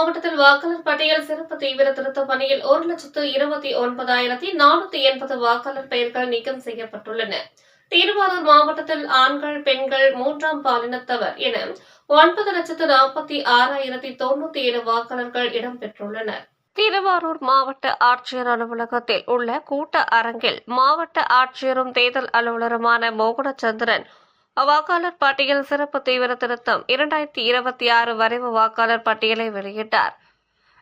மாவட்டத்தில் வாக்காளர் பட்டியல் சிறப்பு தீவிர திருத்த பணியில் ஒரு லட்சத்து இருபத்தி ஒன்பதாயிரத்தி நானூத்தி எண்பது வாக்காளர் பெயர்கள் நீக்கம் செய்யப்பட்டுள்ளன. திருவாரூர் மாவட்டத்தில் ஆண்கள் பெண்கள் மூன்றாம் பாலினத்தவர் என ஒன்பது லட்சத்து நாற்பத்தி ஆறாயிரத்தி தொண்ணூத்தி ஏழு வாக்காளர்கள் இடம்பெற்றுள்ளனர் திருவாரூர் மாவட்ட ஆட்சியர் அலுவலகத்தில் உள்ள கூட்ட அரங்கில் மாவட்ட ஆட்சியரும் தேர்தல் அலுவலருமான மோகனச்சந்திரன் வாக்காளர் பட்டியல் சிறப்பு தீவிர திருத்தம் இரண்டாயிரத்தி இருபத்தி ஆறு வரைவு வாக்காளர் பட்டியலை வெளியிட்டார்.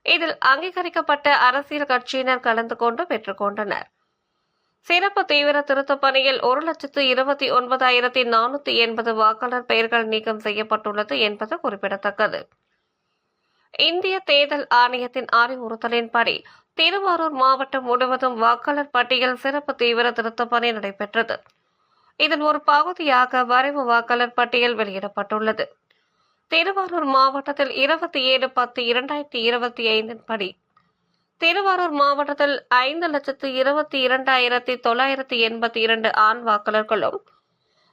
இதில் அங்கீகரிக்கப்பட்ட அரசியல் கட்சியினர் கலந்து கொண்டு பெற்றுக்கொண்டனர் சிறப்பு தீவிர திருத்த பணியில் ஒரு லட்சத்து இருபத்தி ஒன்பதாயிரத்தி நானூத்தி எண்பது வாக்காளர் பெயர்கள் நீக்கம் செய்யப்பட்டுள்ளது என்பது குறிப்பிடத்தக்கது. இந்திய தேர்தல் ஆணையத்தின் அறிவுறுத்தலின்படி திருவாரூர் மாவட்டம் முழுவதும் வாக்காளர் பட்டியல் சிறப்பு தீவிர திருத்த பணி நடைபெற்றது. இதன் ஒரு பகுதியாக வரைவு வாக்காளர் பட்டியல் வெளியிடப்பட்டுள்ளது. திருவாரூர் மாவட்டத்தில் இருபத்தி ஏழு பத்து இரண்டாயிரத்தி இருபத்தி ஐந்தின் படி. திருவாரூர் மாவட்டத்தில் ஐந்து லட்சத்து இருபத்தி இரண்டாயிரத்தி தொள்ளாயிரத்தி எண்பத்தி இரண்டு ஆண் வாக்காளர்களும்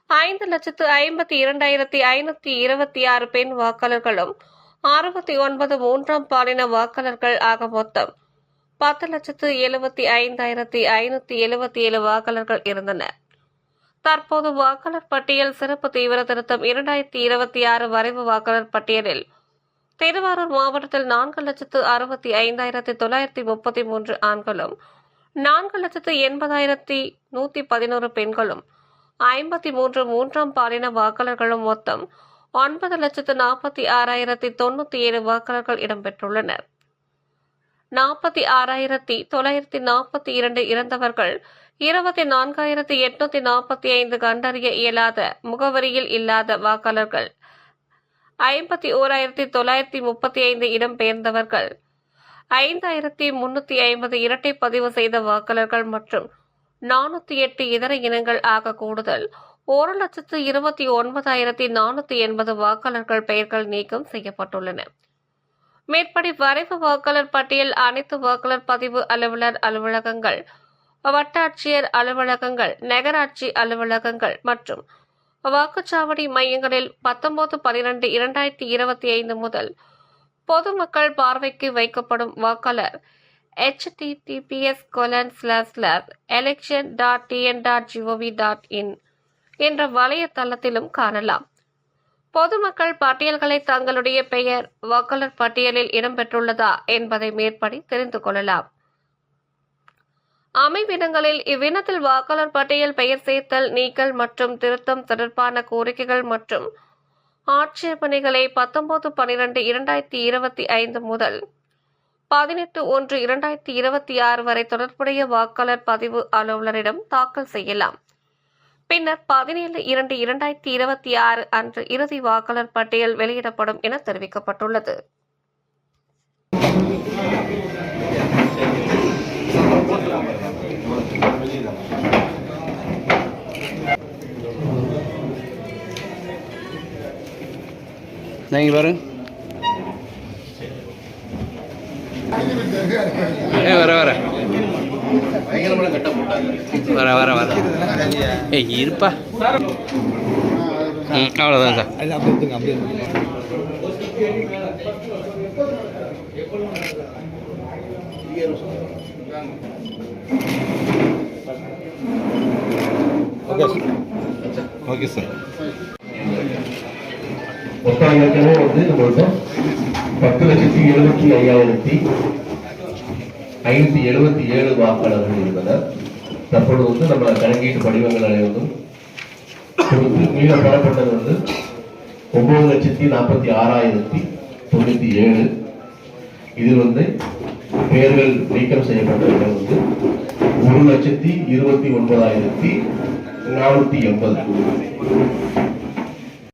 ஐந்து லட்சத்து ஐம்பத்தி இரண்டாயிரத்தி ஐநூத்தி இருபத்தி ஆறு பெண் வாக்காளர்களும் அறுபத்தி ஒன்பது மூன்றாம் பாலின வாக்காளர்கள் ஆக மொத்தம் பத்து லட்சத்து எழுபத்தி ஐந்தாயிரத்தி ஐநூத்தி எழுபத்தி ஏழு வாக்காளர்கள் இருந்தனர். தற்போது வாக்காளர் பட்டியல் சிறப்பு தீவிர திருத்தம் இரண்டாயிரத்தி இருபத்தி ஆறு வரைவு வாக்காளர் பட்டியலில். திருவாரூர் மாவட்டத்தில் நான்கு லட்சத்து அறுபத்தி ஐந்தாயிரத்தி தொள்ளாயிரத்தி முப்பத்தி மூன்று ஆண்களும் நான்கு லட்சத்து எண்பதாயிரத்தி நூத்தி பதினோரு பெண்களும் ஐம்பத்தி மூன்று மூன்றாம் பாலின வாக்காளர்களும் மொத்தம் ஒன்பது லட்சத்து நாற்பத்தி ஆறாயிரத்தி தொண்ணூத்தி ஏழு வாக்காளர்கள் இடம்பெற்றுள்ளனர். நாற்பத்தி ஆறாயிரத்தி தொள்ளாயிரத்தி நாற்பத்தி இரண்டு இறந்தவர்கள் இருபத்தி நான்காயிரத்தி எட்நூத்தி நாற்பத்தி ஐந்து கண்டறிய இயலாத முகவரியில் இல்லாத வாக்காளர்கள். ஐம்பத்தி ஓராயிரத்தி தொள்ளாயிரத்தி முப்பத்தி ஐந்து இடம்பெயர்ந்தவர்கள் ஐந்தாயிரத்தி முன்னூத்தி ஐம்பது இரட்டை பதிவு செய்த வாக்காளர்கள் மற்றும் நானூத்தி எட்டு இதர இனங்கள் ஆக கூடுதல். ஒரு லட்சத்து இருபத்தி ஒன்பதாயிரத்தி நானூத்தி எண்பது வாக்காளர்கள் பெயர்கள் நீக்கம் செய்யப்பட்டுள்ளன. மேற்படி வரைவு வாக்காளர் பட்டியல் அனைத்து வாக்காளர் பதிவு அலுவலர் அலுவலகங்கள் வட்டாட்சியர் அலுவலகங்கள் நகராட்சி அலுவலகங்கள் மற்றும் வாக்குச்சாவடி மையங்களில் பத்தொன்பது பனிரெண்டு இரண்டாயிரத்தி இருபத்தி ஐந்து முதல் பொதுமக்கள் பார்வைக்கு வைக்கப்படும் வாக்காளர் HTTPS colon slash slash dot TN dot GOV dot in என்ற வலைத்தளத்திலும் காணலாம். பொதுமக்கள் பட்டியல்களை தங்களுடைய பெயர் வாக்காளர் பட்டியலில் இடம்பெற்றுள்ளதா என்பதை மேற்படி தெரிந்து கொள்ளலாம். அமைவிடங்களில் இவ்வினத்தில் வாக்காளர் பட்டியல் பெயர் சேர்த்தல் நீக்கல் மற்றும் திருத்தம் தொடர்பான கோரிக்கைகள் மற்றும் ஆட்சேபனைகளை பத்தொன்பது பனிரெண்டு இரண்டாயிரத்தி இருபத்தி ஐந்து முதல் பதினெட்டு ஒன்று இரண்டாயிரத்தி இருபத்தி ஆறு வரை தொடர்புடைய வாக்காளர் பதிவு அலுவலரிடம் தாக்கல் செய்யலாம். பின்னர் பதினேழு இரண்டு இரண்டாயிரத்தி இருபத்தி ஆறு அன்று இறுதி வாக்காளர் பட்டியல் வெளியிடப்படும் என தெரிவிக்கப்பட்டுள்ளது. ஏ வர வர. வர வர வர. ஏய் இருப்பா. ம் அவ்வளோதான் சார். அது அப்படியே ஓகே சார் ஓகே சார் மொத்தம் ஏற்கனவே வந்து நம்மள்ட்ட பத்து லட்சத்தி எழுபத்தி ஐயாயிரத்தி ஐநூத்தி எழுபத்தி ஏழு வாக்காளர்கள் இருந்தனர் தற்பொழுது வந்து நம்ம கணக்கீட்டு படிவங்கள் அனைவரும் கொடுத்து மீத பெறப்பட்டது வந்து ஒன்பது லட்சத்தி நாற்பத்தி ஆறாயிரத்தி தொண்ணூத்தி ஏழு. இதில் வந்து பெயர்கள் நீக்கம் செய்யப்பட்டவர்கள் வந்து ஒரு லட்சத்தி இருபத்தி ஒன்பதாயிரத்தி நானூத்தி எண்பது.